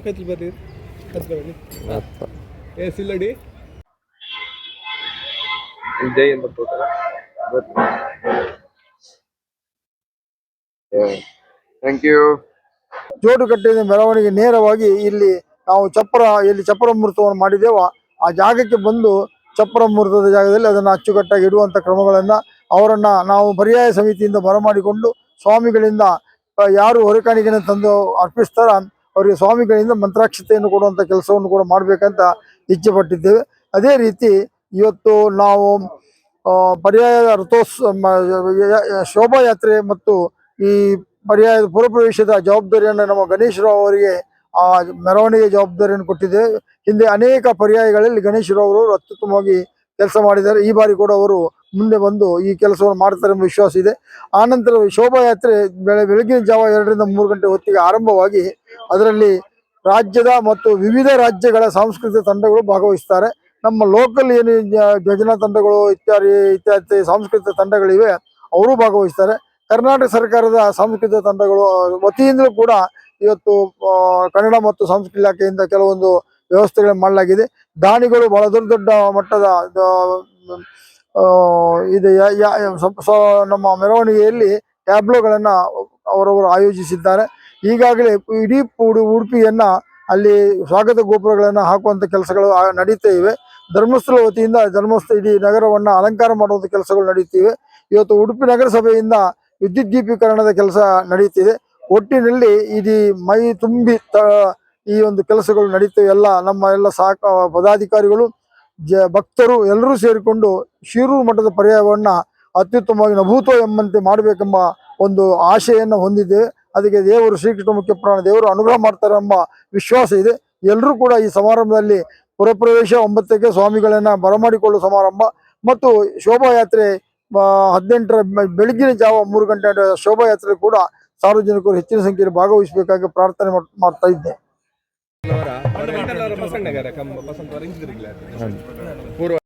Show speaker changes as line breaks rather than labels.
ನನ್ನ ಕೈತಲ್ ಬರ್ರಿ. ಹತ್ರ ಬನ್ನಿ. ಏ ಸಿಲ್ಲಡಿ.
ಜೈ ಅಂತ ಥ್ಯಾಂಕ್ ಯು
ಮೆರವಣಿಗೆ ನೇರವಾಗಿ ಇಲ್ಲಿ ನಾವು ಚಪ್ಪರ ಎಲ್ಲಿ ಚಪ್ಪರ ಮುಹೂರ್ತವನ್ನು ಮಾಡಿದ್ದೇವೋ ಆ ಜಾಗಕ್ಕೆ ಬಂದು ಚಪ್ಪರ ಮುಹೂರ್ತದ ಜಾಗದಲ್ಲಿ ಅದನ್ನು ಅಚ್ಚುಕಟ್ಟಾಗಿ ಇಡುವಂಥ ಕ್ರಮಗಳನ್ನು ಅವರನ್ನು ನಾವು ಪರ್ಯಾಯ ಸಮಿತಿಯಿಂದ ಬರಮಾಡಿಕೊಂಡು ಸ್ವಾಮಿಗಳಿಂದ ಯಾರು ಹೊರೆಕಾಣಿಕೆಯನ್ನು ತಂದು ಅರ್ಪಿಸ್ತಾರ ಅವರಿಗೆ ಸ್ವಾಮಿಗಳಿಂದ ಮಂತ್ರಾಕ್ಷತೆಯನ್ನು ಕೊಡುವಂಥ ಕೆಲಸವನ್ನು ಕೂಡ ಮಾಡಬೇಕಂತ ಇಚ್ಛೆ ಪಟ್ಟಿದ್ದೇವೆ. ಅದೇ ರೀತಿ ಇವತ್ತು ನಾವು ಪರ್ಯಾಯ ರಥೋತ್ಸ ಶೋಭಾಯಾತ್ರೆ ಮತ್ತು ಈ ಪರ್ಯಾಯದ ಪುರಪ್ರವೇಶದ ಜವಾಬ್ದಾರಿಯನ್ನು ನಮ್ಮ ಗಣೇಶರಾವ್ ಅವರಿಗೆ, ಆ, ಮೆರವಣಿಗೆ ಜವಾಬ್ದಾರಿಯನ್ನು ಕೊಟ್ಟಿದ್ದೇವೆ. ಹಿಂದೆ ಅನೇಕ ಪರ್ಯಾಯಗಳಲ್ಲಿ ಗಣೇಶರಾವ್ ಅವರು ಅತ್ಯುತ್ತಮವಾಗಿ ಕೆಲಸ ಮಾಡಿದ್ದಾರೆ. ಈ ಬಾರಿ ಕೂಡ ಅವರು ಮುಂದೆ ಬಂದು ಈ ಕೆಲಸವನ್ನು ಮಾಡ್ತಾರೆ ಎಂಬ ವಿಶ್ವಾಸ ಇದೆ. ಆನಂತರ ಶೋಭಾಯಾತ್ರೆ ಬೆಳೆ, ಬೆಳಗಿನ ಜಾವ ಎರಡರಿಂದ ಮೂರು ಗಂಟೆ ಹೊತ್ತಿಗೆ ಆರಂಭವಾಗಿ ಅದರಲ್ಲಿ ರಾಜ್ಯದ ಮತ್ತು ವಿವಿಧ ರಾಜ್ಯಗಳ ಸಾಂಸ್ಕೃತಿಕ ತಂಡಗಳು ಭಾಗವಹಿಸ್ತಾರೆ. ನಮ್ಮ ಲೋಕಲ್ ಏನು ಭಜನಾ ತಂಡಗಳು ಇತ್ಯಾದಿ ಇತ್ಯಾದಿ ಸಾಂಸ್ಕೃತಿಕ ತಂಡಗಳಿವೆ, ಅವರು ಭಾಗವಹಿಸ್ತಾರೆ. ಕರ್ನಾಟಕ ಸರ್ಕಾರದ ಸಾಂಸ್ಕೃತಿಕ ತಂಡಗಳು, ವತಿಯಿಂದಲೂ ಕೂಡ ಇವತ್ತು ಕನ್ನಡ ಮತ್ತು ಸಂಸ್ಕೃತಿ ಇಲಾಖೆಯಿಂದ ಕೆಲವೊಂದು ವ್ಯವಸ್ಥೆಗಳನ್ನು ಮಾಡಲಾಗಿದೆ. ದಾನಿಗಳು ಬಹಳ ದೊಡ್ಡ ದೊಡ್ಡ ಮಟ್ಟದ ಇದು ನಮ್ಮ ಮೆರವಣಿಗೆಯಲ್ಲಿ ಟ್ಯಾಬ್ಲೋಗಳನ್ನು ಅವರವರು ಆಯೋಜಿಸಿದ್ದಾರೆ. ಈಗಾಗಲೇ ಇಡೀ ಉಡು, ಉಡುಪಿಯನ್ನ ಅಲ್ಲಿ ಸ್ವಾಗತ ಗೋಪುರಗಳನ್ನು ಹಾಕುವಂಥ ಕೆಲಸಗಳು ನಡೀತಾ ಇವೆ. ಧರ್ಮಸ್ಥಳ ವತಿಯಿಂದ ಧರ್ಮಸ್ಥಳ ಇಡೀ ನಗರವನ್ನು ಅಲಂಕಾರ ಮಾಡುವಂಥ ಕೆಲಸಗಳು ನಡೀತಿವೆ. ಇವತ್ತು ಉಡುಪಿ ನಗರಸಭೆಯಿಂದ ವಿದ್ಯುದ್ದೀಪೀಕರಣದ ಕೆಲಸ ನಡೀತಿದೆ. ಒಟ್ಟಿನಲ್ಲಿ ಇಡೀ ಮೈ ತುಂಬಿ ಈ ಒಂದು ಕೆಲಸಗಳು ನಡೀತವೆ. ಎಲ್ಲ ನಮ್ಮ ಎಲ್ಲ ಸಾಕ ಪದಾಧಿಕಾರಿಗಳು, ಜ ಭಕ್ತರು ಎಲ್ಲರೂ ಸೇರಿಕೊಂಡು ಶಿರೂರು ಮಠದ ಪರ್ಯಾಯವನ್ನು ಅತ್ಯುತ್ತಮವಾಗಿ ನಭೂತೋ ಎಂಬಂತೆ ಮಾಡಬೇಕೆಂಬ ಒಂದು ಆಶೆಯನ್ನು ಹೊಂದಿದ್ದೇವೆ ಅದಕ್ಕೆ ದೇವರು ಶ್ರೀಕೃಷ್ಣ ಮುಖ್ಯ ಪ್ರಾಣ ದೇವರು ಅನುಗ್ರಹ ಮಾಡ್ತಾರೆ ಎಂಬ ವಿಶ್ವಾಸ ಇದೆ. ಎಲ್ಲರೂ ಕೂಡ ಈ ಸಮಾರಂಭದಲ್ಲಿ ಪುರಪ್ರವೇಶ ಒಂಬತ್ತಕ್ಕೆ ಸ್ವಾಮಿಗಳನ್ನ ಬರಮಾಡಿಕೊಳ್ಳುವ ಸಮಾರಂಭ ಮತ್ತು ಶೋಭಾಯಾತ್ರೆ ಹದಿನೆಂಟರ ಬೆಳಗ್ಗಿನ ಜಾವ ಮೂರು ಗಂಟೆ ಶೋಭಾಯಾತ್ರೆ ಕೂಡ ಸಾರ್ವಜನಿಕರು ಹೆಚ್ಚಿನ ಸಂಖ್ಯೆಯಲ್ಲಿ ಭಾಗವಹಿಸಬೇಕಾಗಿ ಪ್ರಾರ್ಥನೆ ಮಾಡ್- ಮಾಡ್ತಾ ಇದ್ದೆ
ಅವರ ಪಸಂಡಗಾರ ಕಮ್ಮ ಪಸಂದ್ ವರ ಇಂಜಿನಿಯರಿಂಗ್